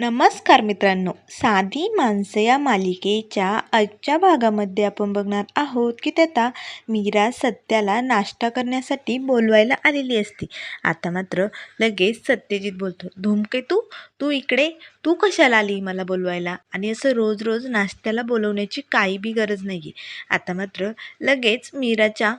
नमस्कार मित्रांनो. साधी माणसं या मालिकेच्या आजच्या भागामध्ये आपण बघणार आहोत की त्याता मीरा सत्याला नाश्ता करण्यासाठी बोलवायला आलेली असते. आता मात्र लगेच सत्यजित बोलतो धूमकेतू तू? इकडे? तू कशाला आली मला बोलवायला? आणि असं रोज रोज नाश्त्याला बोलवण्याची काही बी गरज नाही आहे आता मात्र लगेच मीराच्या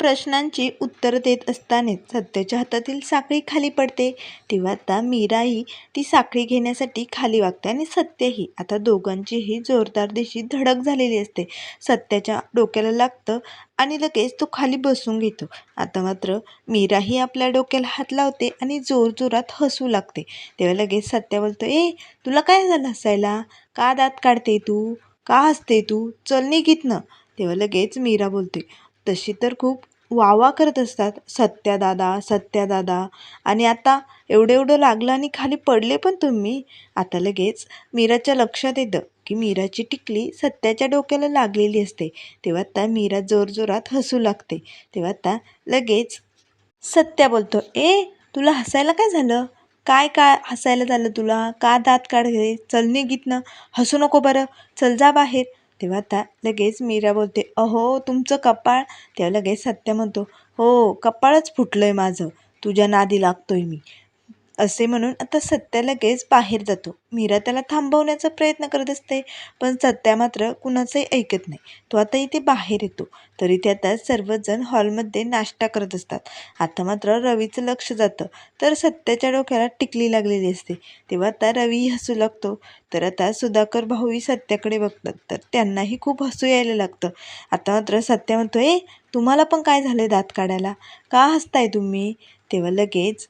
प्रश्नांची उत्तरं देत असतानाच सत्याच्या हातातील साखळी खाली पडते. तेव्हा आता मीराही ती साखळी घेण्यासाठी खाली वागते आणि सत्यही. आता दोघांचीही जोरदार दिशी धडक झालेली असते. सत्याच्या डोक्याला लागतं आणि लगेच तो खाली बसून घेतो. आता मात्र मीराही आपल्या डोक्याला हात लावते आणि जोरजोरात हसू लागते. तेव्हा लगेच सत्या बोलतो ए तुला काय झालं हसायला? का दात काढते तू? का हसते तू? चल निघितनं तेव्हा लगेच मीरा बोलते तशी तर खूप वावा करत असतात. सत्यादादा सत्यादादा. आणि आता एवढं एवढं लागलं आणि खाली पडले पण तुम्ही? आता लगेच मीराच्या लक्षात येतं की मीराची टिकली सत्याच्या डोक्याला लागलेली असते. तेव्हा आता मीरा जोरजोरात हसू लागते. तेव्हा आता लगेच सत्या बोलतो ए तुला हसायला काय झालं? काय काय हसायला झालं तुला? का दात काढले? चल निघितनं हसू नको बरं. चल जा बाहेर. तेव्हा आता लगेच मीरा बोलते अहो तुमचं कपाळ तेव्हा लगेच सत्य म्हणतो हो कपाळच फुटलं आहे माझं तुझ्या नादी लागतोय मी. असे म्हणून आता सत्या लगेच बाहेर जातो. मीरा त्याला थांबवण्याचा प्रयत्न करत असते पण सत्या मात्र कुणाचंही ऐकत नाही. तो आता इथे बाहेर येतो. तरी ते आता सर्वजण हॉलमध्ये नाश्ता करत असतात. आता मात्र रवीचं लक्ष जातं. तर सत्याच्या डोक्याला टिकली लागलेली असते. तेव्हा आता रवी हसू लागतो. तर आता सुधाकर भाऊही सत्याकडे बघतात. तर त्यांनाही खूप हसू यायला लागतं. आता मात्र सत्या म्हणतो ए तुम्हाला पण काय झालं दात काढायला? का हसताय तुम्ही? तेव्हा लगेच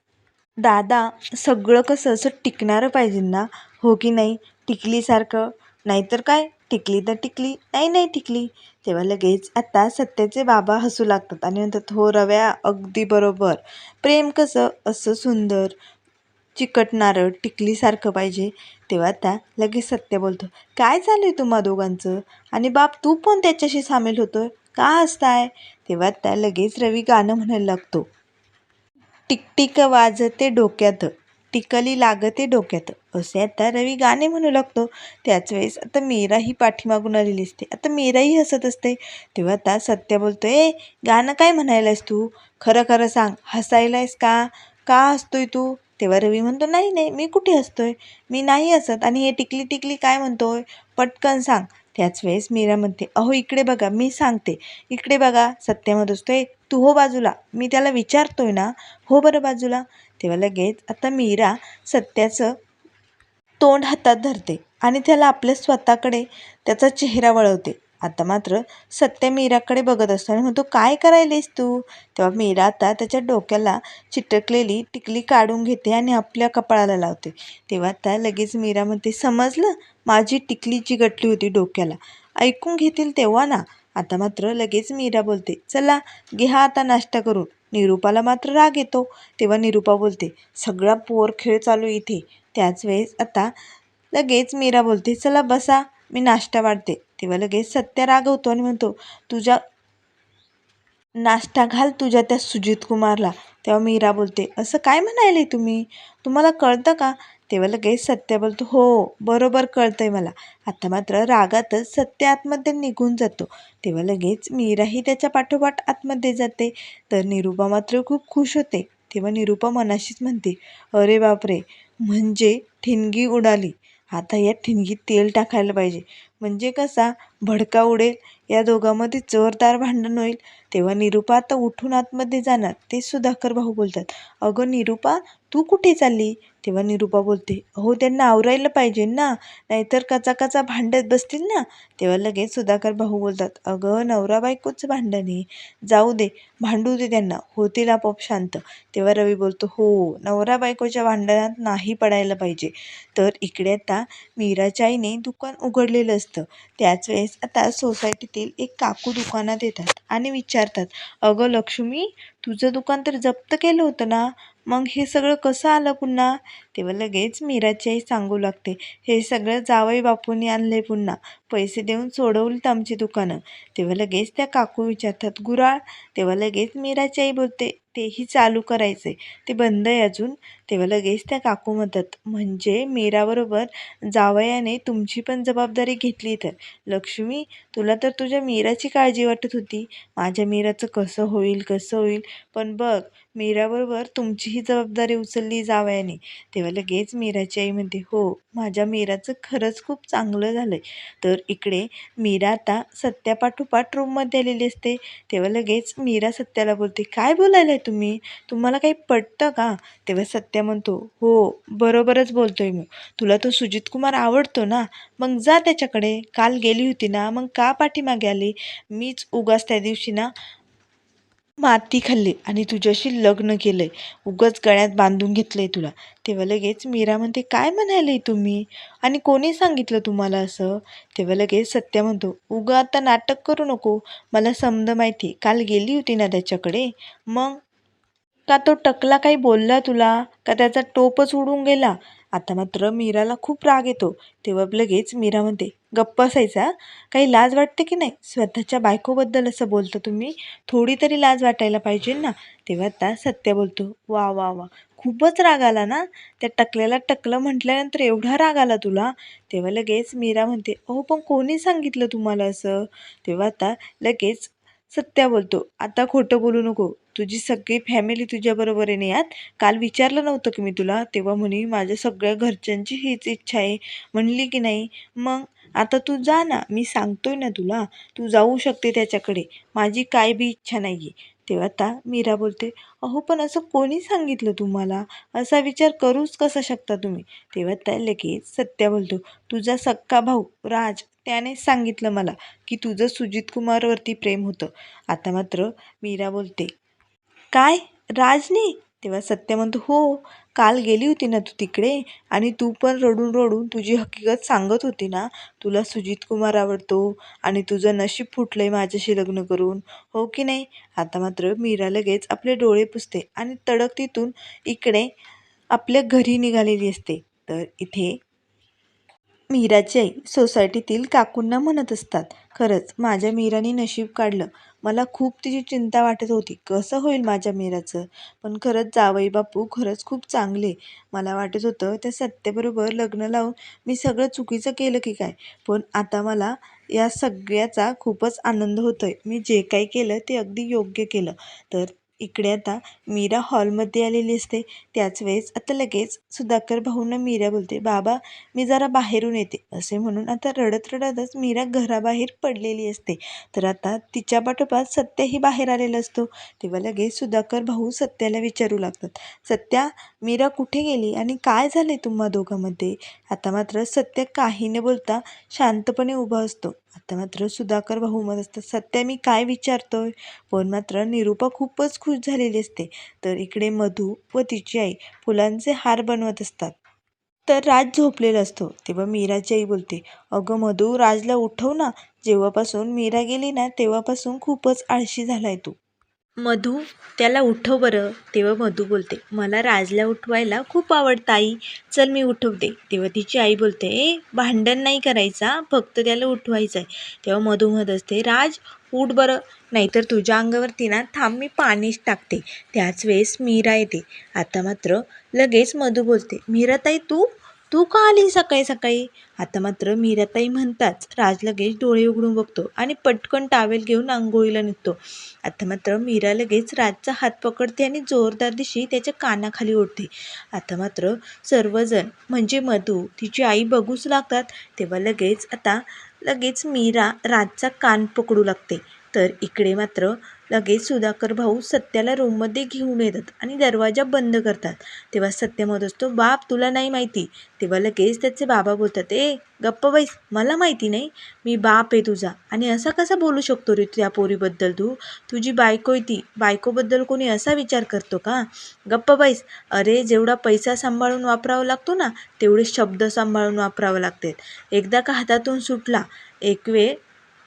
दादा सगळं कसं? असं टिकणारं पाहिजे ना? हो की नाही? टिकलीसारखं नाहीतर काय? टिकली तर टिकली. नाही नाही टिकली. तेव्हा लगेच आता सत्याचे बाबा हसू लागतात आणि म्हणतात हो रव्या अगदी बरोबर. प्रेम कसं? असं सुंदर चिकटणारं टिकलीसारखं पाहिजे. तेव्हा आता लगेच सत्य बोलतो काय चालू आहे तुम्हा दोघांचं? आणि बाप तू पण त्याच्याशी सामील होतोय? का हसताय? तेव्हा त्या लगेच रवी गाणं म्हणायला लागतो. टिकटिक वाजते डोक्यात टिकली लागते डोक्यात. असे आता रवी गाणे म्हणू लागतो. त्याच वेळेस आता मीराही पाठीमागून आलेली असते. आता मीराही हसत असते. तेव्हा आता सत्य बोलतो ए गाणं काय म्हणायलायस तू? खरं खरं सांग. हसायलायस का? का हसतोय तू? तेव्हा रवी म्हणतो नाही नाही मी कुठे हसतोय? मी नाही हसत आणि हे टिकली टिकली काय म्हणतोय? पटकन सांग. त्याच वेळेस मीरा म्हणते अहो इकडे बघा मी सांगते. इकडे बघा सत्यामध्ये असतोय. तू हो बाजूला. मी त्याला विचारतोय ना हो बरं बाजूला. तेव्हा लगेच आता मीरा सत्याचं तोंड हातात धरते आणि त्याला आपल्या स्वतःकडे त्याचा चेहरा वळवते. आता मात्र सत्य मीराकडे बघत असतो आणि म्हणतो काय करायलेस तू? तेव्हा मीरा आता त्याच्या डोक्याला चिटकलेली टिकली काढून घेते आणि आपल्या कपाळाला लावते. तेव्हा आता लगेच मीरा म्हणते समजलं? माझी टिकली चिकटली होती डोक्याला. ऐकून घेतील तेव्हा ना. आता मात्र लगेच मीरा बोलते चला घ्या आता नाश्ता करून. निरूपाला मात्र राग येतो. तेव्हा निरूपा बोलते सगळा पोर खेळ चालू इथे. त्याच वेळेस आता लगेच मीरा बोलते चला बसा मी नाश्ता वाढते. तेव्हा लगेच सत्य रागवतो आणि म्हणतो तुझ्या नाश्ता घाल तुझ्या त्या सुजित कुमारला. तेव्हा मीरा बोलते असं काय म्हणायले तुम्ही? तुम्हाला कळतं का? तेव्हा लगेच सत्य बोलतो. हो बरोबर कळतंय मला. आता मात्र रागातच सत्य आतमध्ये निघून जातो. तेव्हा लगेच मीराही त्याच्या पाठोपाठ आतमध्ये जाते. तर निरूपा मात्र खूप खुश होते. तेव्हा निरूपा मनाशीच म्हणते अरे बापरे म्हणजे ठिणगी उडाली. आता या ठिणगीत तेल टाकायला पाहिजे. म्हणजे कसा भडका उडेल? या दोघांमध्ये जोरदार भांडण होईल. तेव्हा निरूपा आता उठून आतमध्ये जाणार. ते सुधाकर भाऊ बोलतात अगं निरूपा तू कुठे चालली? तेव्हा निरूपा बोलते अहो त्यांना आवरायला पाहिजे ना. नाहीतर कचा कचा भांडत बसतील ना. तेव्हा लगेच सुधाकर भाऊ बोलतात अगं नवरा बायकोच भांडण आहे. जाऊ दे भांडू दे त्यांना. होतील आपोआप शांत. तेव्हा रवी बोलतो हो नवरा बायकोच्या भांडणात नाही पडायला पाहिजे. तर इकडे आता मीराच्या आईने दुकान उघडलेलं असतं. त्याच वेळेस आता सोसायटीतील एक काकू दुकानात येतात आणि विचारतात अगं लक्ष्मी तुझं दुकान तर जप्त केलं होतं ना? मग हे सगळं कसं आलं पुन्हा? तेव्हा लगेच मीराची आई सांगू लागते हे सगळं जावई बापूंनी आहे पुन्हा. पैसे देऊन सोडवलीत आमची दुकानं. तेव्हा लगेच त्या काकू विचारतात गुराळ. तेव्हा लगेच मीराची आई बोलते तेही चालू करायचे ते बंद आहे अजून. तेव्हा लगेच त्या काकू म्हणतात म्हणजे मीराबरोबर जावयाने तुमची पण जबाबदारी घेतली तर. लक्ष्मी तुला तर तुझ्या मीराची काळजी वाटत होती. माझ्या मीराचं कसं होईल कसं होईल? पण बघ मीराबरोबर तुमचीही जबाबदारी उचलली जावयाने. तेव्हा लगेच मीराची आई म्हणते हो माझ्या मीराचं खरंच खूप चांगलं झालं आहे तर इकडे मीरा आता सत्यापाठोपाठ रूममध्ये आलेली असते. तेव्हा लगेच मीरा सत्याला बोलते काय बोलायला आहे तुम्ही? तुम्हाला काही पटतं का? तेव्हा सत्या म्हणतो हो बरोबरच बोलतोय मी. तुला तो सुजित कुमार आवडतो ना? मग जा त्याच्याकडे. काल गेली होती ना? मग का पाठीमागे आली? मीच उगाच त्या दिवशी ना माती खाल्ली आणि तुझ्याशी लग्न केलंय. उगाच गळ्यात बांधून घेतलंय तुला. तेव्हा लगेच मीरा म्हणते काय म्हणाले तुम्ही? आणि कोणी सांगितलं तुम्हाला असं? तेव्हा लगेच सत्य म्हणतो उगा आता नाटक करू नको. मला समज माहिती काल गेली होती ना त्याच्याकडे? मग? का तो टकला काही बोलला तुला? का त्याचा टोपच उडून गेला? आता मात्र मीराला खूप राग येतो. तेव्हा लगेच मीरा म्हणते गप्प असायचा काही लाज वाटते की नाही? स्वतःच्या बायकोबद्दल असं बोलतो तुम्ही? थोडी तरी लाज वाटायला पाहिजे ना? तेव्हा आता सत्य बोलतो वा वा वा खूपच राग आला ना? त्या टकल्याला टकलं म्हटल्यानंतर एवढा राग आला तुला? तेव्हा लगेच मीरा म्हणते अहो पण कोणी सांगितलं तुम्हाला असं? तेव्हा आता लगेच सत्या बोलतो. आता खोटं बोलू नको. तुझी सगळी फॅमिली तुझ्याबरोबर आहे ना यात? काल विचारलं नव्हतं की मी तुला? तेव्हा म्हणे माझ्या सगळ्या घरच्यांची हीच इच्छा आहे. म्हणली की नाही? मग आता तू जा ना. मी सांगतोय ना तुला. तू जाऊ शकते त्याच्याकडे. माझी काय बी इच्छा नाही आहे तेव्हा आता मीरा बोलते अहो पण असं कोणी सांगितलं तुम्हाला? असा विचार करूच कसा शकता तुम्ही? तेव्हा त्या लगेच सत्या बोलतो तुझा सक्का भाऊ राज त्याने सांगितलं मला की तुझं सुजित कुमारवरती प्रेम होतं. आता मात्र मीरा बोलते काय? राजने? तेव्हा सत्य म्हणतो हो काल गेली होती ना तू तिकडे आणि तू पण रडून रडून तुझी हकीकत सांगत होती ना तुला सुजित कुमार आवडतो आणि तुझं नशीब फुटलं आहे माझ्याशी लग्न करून. हो की नाही? आता मात्र मीरा लगेच आपले डोळे पुसते आणि तडक तिथून इकडे आपल्या घरी निघालेली असते. तर इथे मीराची आई सोसायटीतील काकूंना म्हणत असतात खरंच माझ्या मीराने नशीब काढलं. मला खूप तिची चिंता वाटत होती. कसं होईल माझ्या मीराचं? पण खरंच जावई बापू खरंच खूप चांगले. मला वाटत होतं त्या सत्तेबरोबर लग्न लावून मी सगळं चुकीचं केलं की काय? पण आता मला या सगळ्याचा खूपच आनंद होतोय. मी जे काही केलं ते अगदी योग्य केलं. तर इकडे आता मीरा हॉलमध्ये आलेली असते. त्याच वेळेस आता लगेच सुधाकर भाऊंना मीरा बोलते बाबा मी जरा बाहेरून येते. असे म्हणून आता रडत रडतच मीरा घराबाहेर पडलेली असते. तर आता तिच्या पाठोपाठ सत्याही बाहेर आलेला असतो. तेव्हा लगेच सुधाकर भाऊ सत्याला विचारू लागतात. सत्या मीरा कुठे गेली आणि काय झाले तुम्हा दोघांमध्ये? आता मात्र सत्य काही न बोलता शांतपणे उभा असतो. आता मात्र सुधाकर भाऊ म्हणत असतात सत्या मी काय विचारतोय? पण मात्र निरूपा खूपच खुश झालेली असते. तर इकडे मधू व तिची आई फुलांचे हार बनवत असतात. तर राज झोपलेला असतो. तेव्हा मीराची आई बोलते अगं मधू राजला उठव ना. जेव्हापासून मीरा गेली ना तेव्हापासून खूपच आळशी झालाय तू. मधू त्याला उठव बरं. तेव्हा मधू बोलते मला राजला उठवायला खूप आवडतं आई. चल मी उठवते. तेव्हा तिची आई बोलते ए भांडण नाही करायचा फक्त त्याला उठवायचं आहे तेव्हा मधू म्हणत असते राज उठ बरं. नाहीतर तुझ्या अंगावरती ना थांब मी पाणीच टाकते. त्याच वेळेस मीरा येते. आता मात्र लगेच मधू बोलते मीरा ताई तू तू का आली सकाळी सकाळी? आता मात्र मीराताई म्हणताच राज लगेच डोळे उघडून बघतो आणि पटकन टावेल घेऊन आंघोळीला निघतो. आता मात्र मीरा लगेच राजचा हात पकडते आणि जोरदार दिशी त्याच्या कानाखाली ओढते. आता मात्र सर्वजण म्हणजे मधू तिची आई बघूच लागतात तेव्हा लगेच आता लगेच मीरा राजचा कान पकडू लागते. तर इकडे मात्र लगेच सुधाकर भाऊ सत्याला रूममध्ये घेऊन येतात आणि दरवाजा बंद करतात. तेव्हा सत्य म्हणत असतो बाप तुला नाही माहिती. तेव्हा लगेच त्याचे बाबा बोलतात ए गप्प बैस मला माहिती नाही. मी बाप आहे तुझा. आणि असा कसा बोलू शकतो रे त्या पोरीबद्दल तू? तुझी बायको आहे ती. बायकोबद्दल कोणी असा विचार करतो का? गप्प बैस. अरे जेवढा पैसा सांभाळून वापरावा लागतो ना तेवढे शब्द सांभाळून वापरावं लागतात. एकदा का हातातून सुटला एक वेळ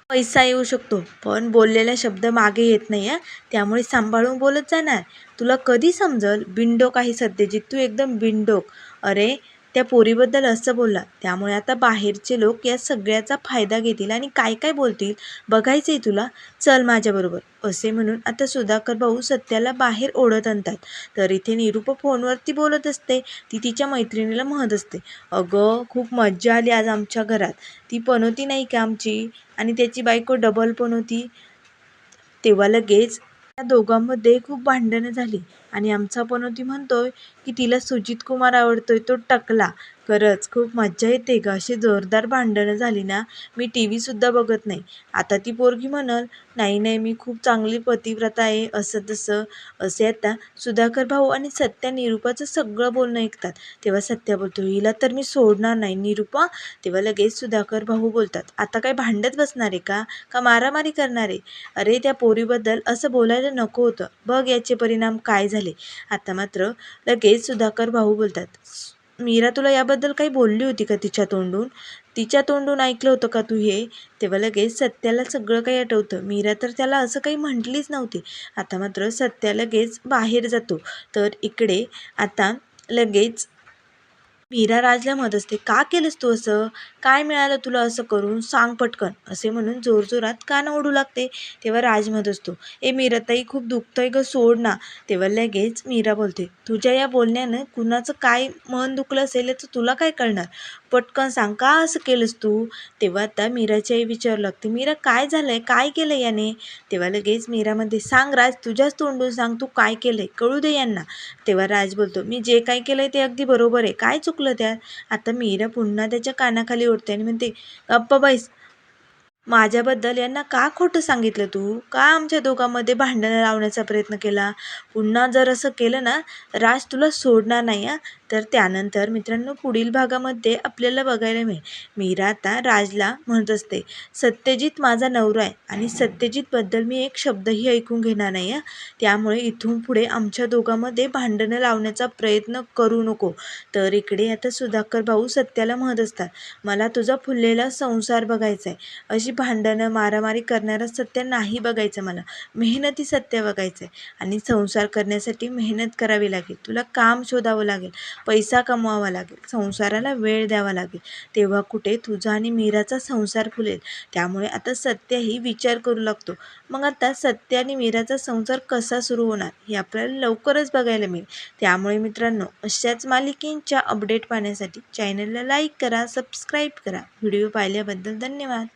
पैसा येऊ शकतो पण बोललेला शब्द मागे येत नाही आहे त्यामुळे सांभाळून बोलत जाणार. तुला कधी समजल? बिंडोक आहे सत्यजित तू एकदम बिंडोक अरे त्या पोरीबद्दल असं बोलला. त्यामुळे आता बाहेरचे लोक या सगळ्याचा फायदा घेतील आणि काय काय बोलतील बघायचं आहे तुला. चल माझ्याबरोबर असे म्हणून आता सुधाकर भाऊ सत्याला बाहेर ओढत आणतात. तर इथे निरूप फोनवरती बोलत असते. ती तिच्या मैत्रिणीला म्हणत असते. अगं खूप मज्जा आली आज आमच्या घरात. ती पनवती नाही का आमची? आणि त्याची बायको डबल पनवती तेव्हा लगेच त्या दोघांमध्ये खूप भांडणं झाली. आणि आमचा पनोती आहे की तिला सुजित कुमार आहे तो टकला. खरंच खूप मज्जा येते ग अशी जोरदार भांडणं झाली ना मी टी व्हीसुद्धा बघत नाही. आता ती पोरगी म्हणल नाही नाही मी खूप चांगली पतिव्रता आहे असं तसं. असे आता सुधाकर भाऊ आणि सत्या निरूपाचं सगळं बोलणं ऐकतात. तेव्हा सत्या बोलतो हिला तर मी सोडणार नाही निरूपा. तेव्हा लगेच सुधाकर भाऊ बोलतात आता काय भांडत बसणार आहे का? का मारामारी करणार आहे? अरे त्या पोरीबद्दल असं बोलायला नको होतं. बघ याचे परिणाम काय झाले. झाले. आता मात्र लगेच सुधाकर भाऊ बोलतात मीरा तुला याबद्दल काही बोलली होती का तिच्या तोंडून? तिच्या तोंडून ऐकलं होतं का तू हे? तेव्हा लगेच सत्याला सगळं काही आठवतं. मीरा तर त्याला असं काही म्हटलीच नव्हती. आता मात्र सत्या लगेच बाहेर जातो. तर इकडे आता लगेच मीरा राजला म्हणत असते का केलंस तू असं? काय मिळालं तुला असं करून? सांग पटकन. असे म्हणून जोरजोरात कान ओढू लागते. तेव्हा राज म्हणत असतो ए मीराताई खूप दुखतंय ग सोड ना. तेव्हा लगेच मीरा बोलते तुझ्या या बोलण्यानं कुणाचं काय मन दुखलं असेल तर तुला काय कळणार? पटकन सांग का असं केलंस तू? तेव्हा आता मीराची आई विचारू लागते मीरा काय झालंय? काय केलं याने? तेव्हा लगेच मीरामध्ये सांग राज तुझ्याच तोंडून सांग तू काय केलंय? कळू दे यांना. तेव्हा राज बोलतो मी जे काय केलंय ते अगदी बरोबर आहे. काय चुकलं त्यात? आता मीरा पुन्हा त्याच्या कानाखाली ओढते आणि म्हणते गप्पा बाईस माझ्याबद्दल यांना का खोटं सांगितलं तू? का आमच्या दोघांमध्ये भांडणं लावण्याचा प्रयत्न केला? पुन्हा जर असं केलं ना राज तुला सोडणार नाही हां? तर त्यानंतर मित्रांनो पुढील भागामध्ये आपल्याला बघायला मिळेल. मीरा आता राजला म्हणत असते सत्यजित माझा नवरा आहे आणि सत्यजितबद्दल मी एक शब्दही ऐकून घेणार नाही आहे त्यामुळे इथून पुढे आमच्या दोघांमध्ये भांडणं लावण्याचा प्रयत्न करू नको. तर इकडे आता सुधाकर भाऊ सत्याला म्हणत असतात मला तुझा फुललेला संसार बघायचा आहे. अशी अशी भांडणं मारामारी करणारं सत्य नाही बघायचं मला. मेहनती सत्य बघायचं आहे आणि संसार करण्यासाठी मेहनत करावी लागेल. तुला काम शोधावं लागेल. पैसा कमवावा लागेल. संसाराला वेळ द्यावा लागेल. तेव्हा कुठे तुझा आणि मीराचा संसार फुलेल त्यामुळे आता सत्यही विचार करू लागतो. मग आता सत्य आणि मीराचा संसार कसा सुरू होणार? हे आपल्याला लवकरच बघायला मिळेल. त्यामुळे मित्रांनो अशाच मालिकेंच्या अपडेट पाहण्यासाठी चॅनलला लाईक करा सबस्क्राईब करा. व्हिडिओ पाहिल्याबद्दल धन्यवाद.